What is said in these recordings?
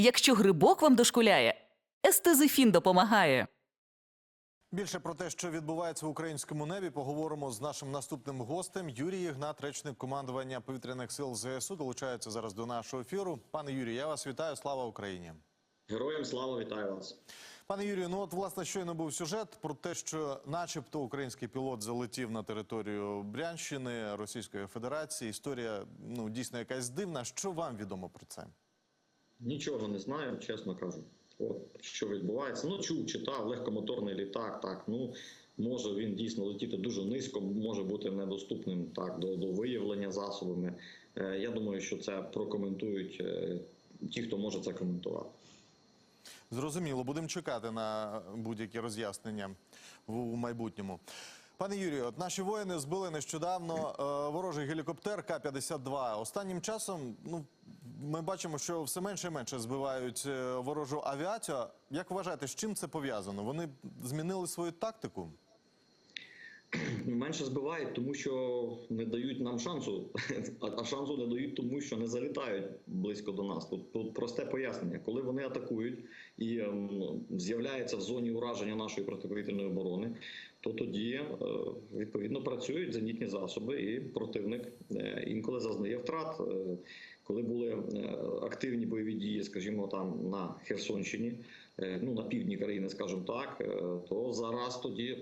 Якщо грибок вам дошкуляє, естезифін допомагає. Більше про те, що відбувається в українському небі, поговоримо з нашим наступним гостем. Юрій Ігнат, речник командування повітряних сил ЗСУ, долучається зараз до нашого ефіру. Пане Юрію, я вас вітаю. Слава Україні. Героям слава вітаю вас. Пане Юрію, ну от власне щойно був сюжет про те, що, начебто, український пілот залетів на територію Брянщини Російської Федерації. Історія ну дійсно якась дивна. Що вам відомо про це? Нічого не знаю, чесно кажу. От що відбувається. Ну чув, читав легкомоторний літак. Так ну може він дійсно летіти дуже низько, може бути недоступним так до, до виявлення засобами. Е, я думаю, що це прокоментують е, ті, хто може це коментувати. Зрозуміло, будемо чекати на будь-які роз'яснення в майбутньому. Пане Юрію, наші воїни збили нещодавно е, ворожий гелікоптер К-52. Останнім часом ну, ми бачимо, що все менше і менше збивають е, ворожу авіацію. Як вважаєте, з чим це пов'язано? Вони змінили свою тактику? Менше збивають, тому що не дають нам шансу, а а шансу не дають, тому що не залітають близько до нас. Тут, тут просте пояснення. Коли вони атакують і ем, з'являються в зоні ураження нашої протиповітряної оборони, то тоді е, відповідно працюють зенітні засоби, і противник е, інколи зазнає втрат. Е, Коли були активні бойові дії, скажімо, там на Херсонщині, ну на півдні країни, скажімо так, то зараз тоді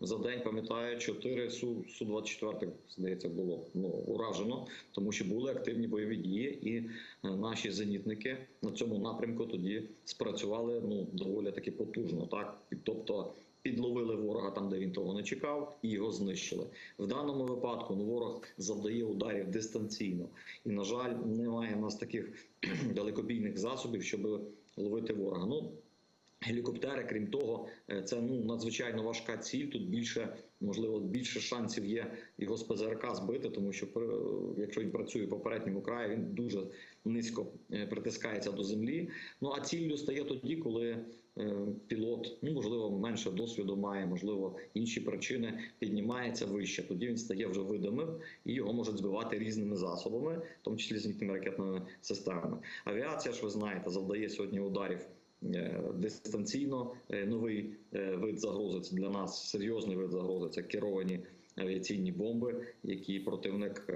за день пам'ятаю, 4 су су 24 здається було ну уражено, тому що були активні бойові дії, і наші зенітники на цьому напрямку тоді спрацювали ну доволі таки потужно. Так тобто. Підловили ворога там, де він того не чекав, і його знищили. В даному випадку ну, ворог завдає ударів дистанційно, і на жаль, немає в нас таких далекобійних засобів, щоб ловити ворога. Ну Гелікоптери, крім того, е, це ну надзвичайно важка ціль. Тут більше можливо більше шансів є його з ПЗРК збити, тому що при- якщо він працює по передньому краю, він дуже низько е, притискається до землі. Ну а ціллю стає тоді, коли е, пілот, ну можливо, менше досвіду має, можливо, інші причини піднімається вище. Тоді він стає вже видимим і його можуть збивати різними засобами, в тому числі зенітними ракетними системами. Авіація ж ви знаєте, завдає сьогодні ударів. Е, Дистанційно Е, новий е, вид загрози для нас серйозний вид загрози. Це керовані авіаційні бомби, які противник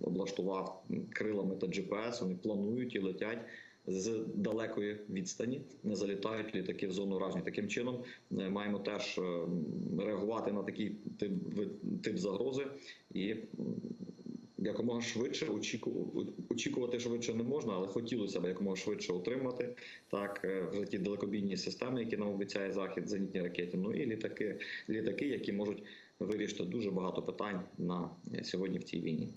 облаштував крилами та GPS. Вони планують і летять з далекої відстані, не залітають літаки в зону ураження. Таким чином маємо теж реагувати на такий тип тип загрози і. Якомога швидше очіку- очікувати швидше не можна, але хотілося б якомога швидше отримати так е, вже ті далекобійні системи, які нам обіцяє захід, зенітні ракети. Ну і літаки, літаки, які можуть вирішити дуже багато питань на е, сьогодні в цій війні.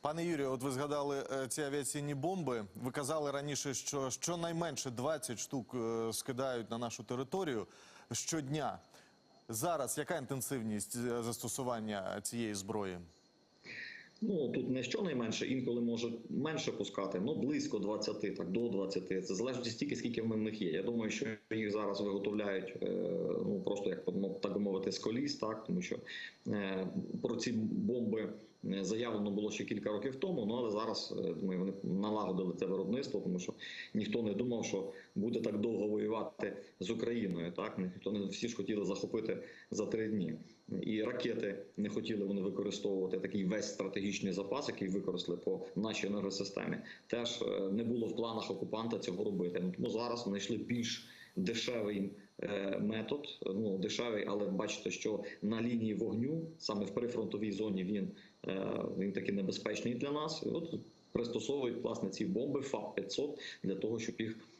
Пане Юрію, от ви згадали е, ці авіаційні бомби. Ви казали раніше, що щонайменше 20 штук скидають на нашу територію щодня. Зараз яка інтенсивність застосування цієї зброї? Ну тут не щонайменше, інколи може менше пускати, ну близько 20, так до 20. Це залежить стільки, скільки в них є. Я думаю, що їх зараз виготовляють е, ну просто як ну, так мовити, з коліс, так тому що е, про ці бомби е, заявлено було ще кілька років тому. Ну але зараз е, думаю, вони налагодили це виробництво, тому що ніхто не думав, що буде так довго воювати з Україною. Так ніхто не всі ж хотіли захопити за три дні. І ракети не хотіли вони використовувати такий весь стратегічний запас, який використали по нашій енергосистемі. Теж е, не було в планах окупанта цього робити. Ну, Тому зараз знайшли більш дешевий е, метод. Ну дешевий, але бачите, що на лінії вогню, саме в прифронтовій зоні, він, е, він таки небезпечний для нас. І от пристосовують власне ці бомби ФАП 500 для того, щоб їх е,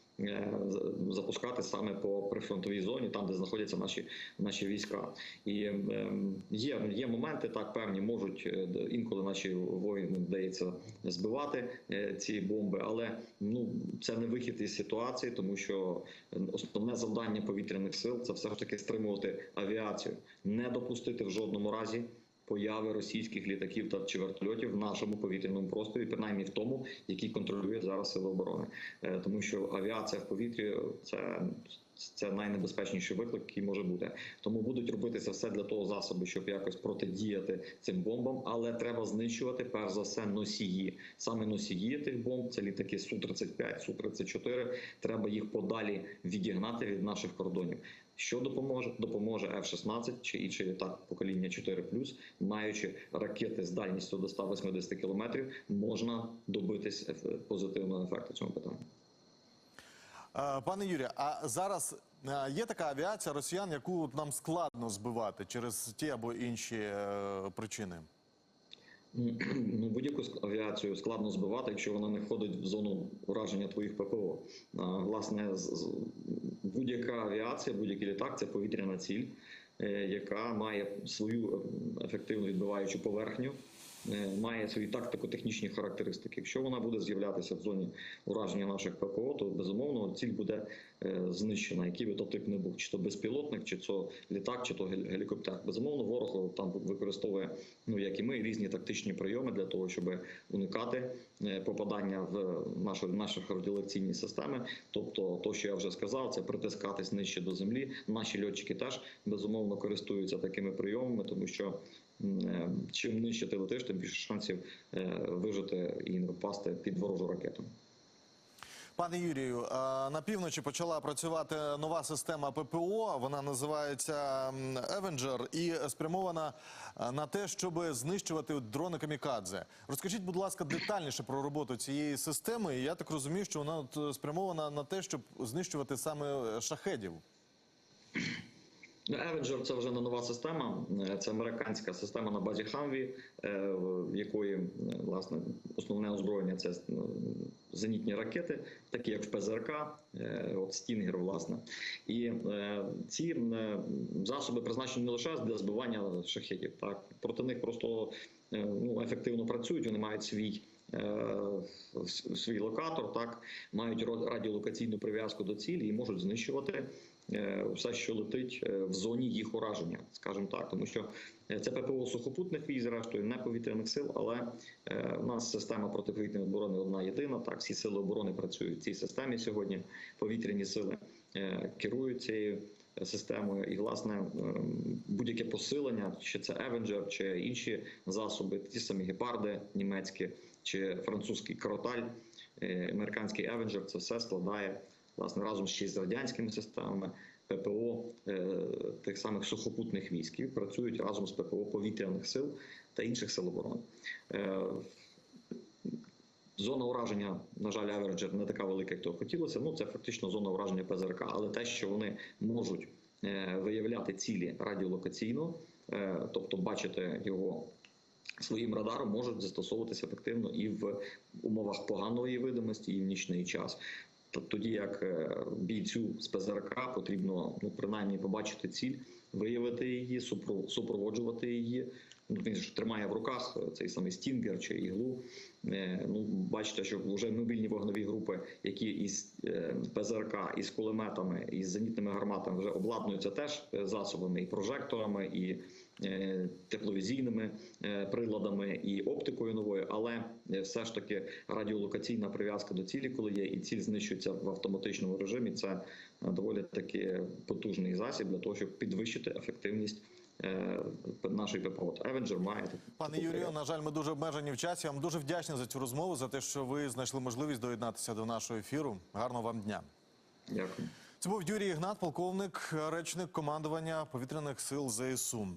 запускати саме по прифронтовій зоні, там де знаходяться наші наші війська. І ем, є, є моменти, так певні можуть е, інколи наші воїни вдається збивати е, ці бомби, але ну це не вихід із ситуації, тому що е, основне завдання повітряних сил це все ж таки стримувати авіацію, не допустити в жодному разі. Появи російських літаків та чи вертольотів в нашому повітряному просторі, принаймні в тому, який контролює зараз сили оборони, Е, тому що авіація в повітрі це це найнебезпечніший виклик, який може бути. Тому будуть робитися все для того засоби, щоб якось протидіяти цим бомбам, але треба знищувати перш за все носії. Саме носії тих бомб, це літаки су 35 су 34 Треба їх подалі відігнати від наших кордонів. Що допоможе? Допоможе F-16 чи інший літак покоління 4+, маючи ракети з дальністю до 180 кілометрів, можна добитись позитивного ефекту цьому питанні. Е, Пане Юрію, а зараз е, є така авіація росіян, яку нам складно збивати через ті або інші е, причини? Ну, будь-яку авіацію складно збивати, якщо вона не входить в зону ураження твоїх ППО. Власне, будь-яка авіація, будь-який літак це повітряна ціль, е, яка має свою е, ефективну відбиваючу поверхню. Е, Має свої тактико-технічні характеристики. Якщо вона буде з'являтися в зоні ураження наших ППО, то безумовно ціль буде е, знищена, який би то тип не був, чи то безпілотник, чи то літак, чи то гелікоптер. Безумовно, ворог там використовує, ну як і ми, різні тактичні прийоми для того, щоб уникати е, попадання в наші, наші радіолекційні системи. Тобто, то, що я вже сказав, це притискатись нижче до землі. Наші льотчики теж безумовно користуються такими прийомами, тому що е, чим нижче ти летиш, тим більше шансів е, вижити і не впасти під ворожу ракету. Пане Юрію, е, на півночі почала працювати нова система ППО. Вона називається Avenger і спрямована е, на те, щоб знищувати дрони камікадзе. Розкажіть, будь ласка, детальніше про роботу цієї системи. Я так розумію, що вона е, спрямована на те, щоб знищувати саме е, шахедів. Ну, Avenger – це вже не нова система. Е, Це американська система на базі Хамві, е, в якої власне основне озброєння це ну, зенітні ракети, такі як в ПЗРК, е, от Стінгер, власне. І ці засоби призначені не лише для збивання шахетів. Так проти них просто ну, ефективно працюють. Вони мають свій. Свій локатор так мають радіолокаційну прив'язку до цілі і можуть знищувати все, що летить е, в зоні їх ураження, скажімо так, тому що е, це ППО сухопутних військ, зрештою, не повітряних сил, але е, у нас система протиповітряної оборони одна єдина. Так, всі сили оборони працюють в цій системі сьогодні. Повітряні сили е, керують цією системою, і власне е, будь-яке посилення, чи це Avenger, чи інші засоби, ті самі гепарди німецькі, чи французький кроталь, е, американський Avenger, це все складає власне разом ще з радянськими системами ППО е, тих самих сухопутних військ які працюють разом з ППО повітряних сил та інших сил оборони. Е, Зона ураження, на жаль, Avenger не така велика, як то хотілося. Ну це фактично зона ураження ПЗРК, але те, що вони можуть е, виявляти цілі радіолокаційно, тобто бачити його своїм радаром, можуть застосовуватися ефективно і в умовах поганої видимості, і в нічний час. Тоді як е, бійцю з ПЗРК потрібно ну принаймні побачити ціль, виявити її, супро- супроводжувати її. Ну, він ж тримає в руках е, цей самий стінгер чи іглу. Е, Ну, бачите, що вже мобільні вогневі групи, які із е, ПЗРК, із кулеметами, із зенітними гарматами вже обладнуються теж засобами і прожекторами, і тепловізійними приладами, і оптикою новою, але все ж таки радіолокаційна прив'язка до цілі, коли є, і ціль знищується в автоматичному режимі. Це доволі таки потужний засіб для того, щоб підвищити ефективність нашої ППО. Avenger має Пане Юрію, на жаль, ми дуже обмежені в часі. Вам дуже вдячні за цю розмову, за те, що ви знайшли можливість доєднатися до нашого ефіру. Гарного вам дня. Дякую. Це був Юрій Ігнат, полковник, речник командування повітряних сил ЗСУ.